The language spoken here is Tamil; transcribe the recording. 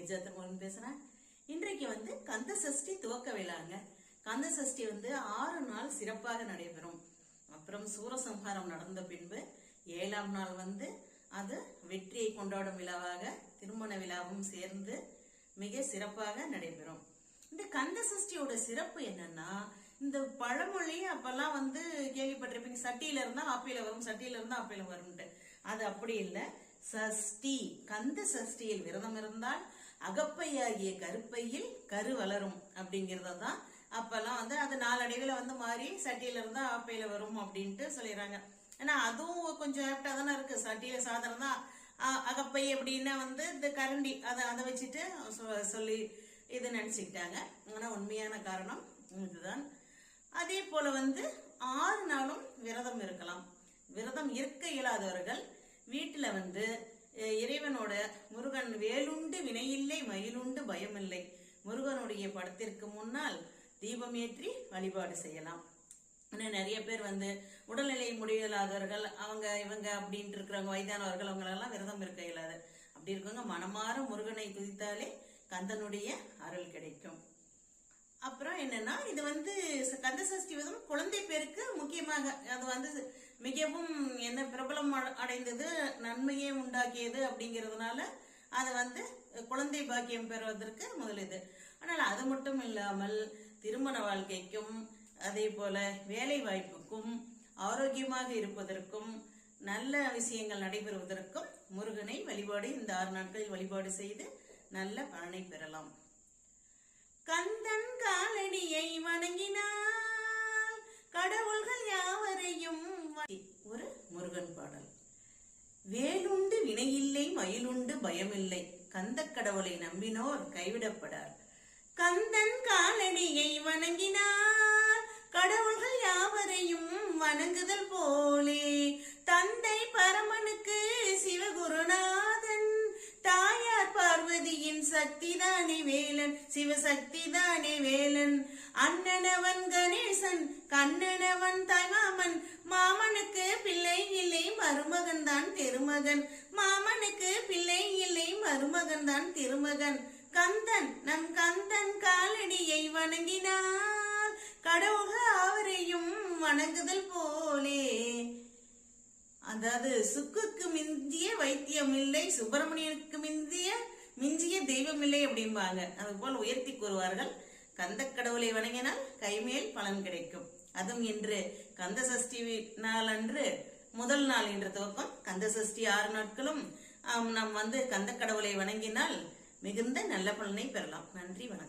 கிரிஜா திருமகன் பேசுறேன். இன்றைக்கு வந்து கந்த சஷ்டி துவக்க விழாங்க. கந்த சஷ்டி வந்து ஆறு நாள் சிறப்பாக நடைபெறும். அப்புறம் சூரசம்ஹாரம் நடந்த பின்பு ஏழாம் நாள் வந்து அது வெற்றியை கொண்டாடும் விழாவாக திருமண விழாவும் சேர்ந்து மிக சிறப்பாக நடைபெறும். இந்த கந்த சஷ்டியோட சிறப்பு என்னன்னா இந்த பழமொழி அப்பெல்லாம் வந்து கேள்விப்பட்டிருப்பீங்க சட்டியில இருந்தா ஆப்பில வரும் சட்டியில இருந்தா ஆப்பில வரும்ட்டு அது அப்படி இல்லை. சஷ்டி. கந்த சஷ்டியில் விரதம் இருந்தால் அகப்பையாகிய கருப்பையில் கரு வளரும் அப்படிங்கிறத தான் அப்பெல்லாம் வந்து அது நாளடைவில் வந்து மாறி சட்டியில இருந்தா அப்பையில வரும் அப்படின்ட்டு சொல்லிடுறாங்க. ஏன்னா அதுவும் கொஞ்சம் ஆப்டா தானே இருக்கு. சட்டியில சாதனம் தான் அ- அகப்பை அப்படின்னா வந்து இந்த கரண்டி அதை அதை வச்சுட்டு சொ- சொல்லி இது நினைச்சுக்கிட்டாங்க. ஆனா உண்மையான காரணம் இதுதான். அதே போல வந்து ஆறு நாளும் விரதம் இருக்கலாம். விரதம் இருக்க இயலாதவர்கள் வீட்டில் வந்து இறைவனோட முருகன் வேலுண்டு வினையில்லை மயிலுண்டு பயமில்லை. முருகனுடைய படத்திற்கு முன்னால் தீபம் ஏற்றி வழிபாடு செய்யலாம். இன்னும் நிறைய பேர் வந்து உடல்நிலை முடிவில்லாதவர்கள் அவங்க இவங்க அப்படின்ட்டு இருக்கிறவங்க வயதானவர்கள் அவங்களெல்லாம் விரதம் இருக்க இயலாது. அப்படி இருக்கவங்க மனமாற முருகனை துதித்தாலே கந்தனுடைய அருள் கிடைக்கும். அப்புறம் என்னன்னா இது வந்து ச- கந்த சஷ்டி விதம் குழந்தை பேருக்கு முக்கியமாக அது வந்து மிகவும் என்ன பிரபலம் அடைந்தது நன்மையே உண்டாக்கியது அப்படிங்கிறதுனால அது வந்து குழந்தை பாக்கியம் பெறுவதற்கு முதலிது ஆனால் அது மட்டும் இல்லாமல் திருமண வாழ்க்கைக்கும் அதே போல வேலை வாய்ப்புக்கும் ஆரோக்கியமாக இருப்பதற்கும் நல்ல விஷயங்கள் நடைபெறுவதற்கும் முருகனை வழிபாடு இந்த ஆறு நாட்களில் வழிபாடு செய்து நல்ல பலனை பெறலாம். கந்தன் காலடியை வணங்கினால் கடவுள்கள் யாவரையும் ஒரு முருகன் பாடல். வேலுண்டு வினையில்லை மயிலுண்டு பயமில்லை. கந்த கடவுளை நம்பினோர் கைவிடப்படார். கந்தன் காலடியை வணங்கினார். கடவுள்கள் யாவரையும் வணங்குதல் போலே. தந்தை பரமனுக்கு சிவகுருநாதன். தாயார் பார்வதியின் சக்திதானே வேலன். சிவசக்திதானே வேலன். அண்ணனவன் கணேசன் கண்ணனவன் தாய்மாமன் மருமகன் தான் திருமகன். மாமனுக்கு பிள்ளை இல்லை மருமகன் தான் திருமகன். கந்தன் நம் கந்தன் காலடியை வணங்கினால் கடவுக அவரையும் வணங்குதல் போலே. அதாவது சுக்குக்கு மிஞ்சிய வைத்தியம் இல்லை சுப்பிரமணியனுக்கு மிஞ்சிய மிஞ்சிய தெய்வம் இல்லை அப்படிம்பாங்க. அது போல் உயர்த்தி கூறுவார்கள். கந்த கடவுளை வணங்கினால் கைமேல் பலன் கிடைக்கும். அதுவும் இன்று கந்த சஷ்டி நாள் அன்று முதல் நாள் என்ற துவக்கம் கந்த சஷ்டி ஆறு நாட்களும் நாம் வந்து கந்த கடவுளை வணங்கினால் மிகுந்த நல்ல பலனை பெறலாம். நன்றி வணக்கம்.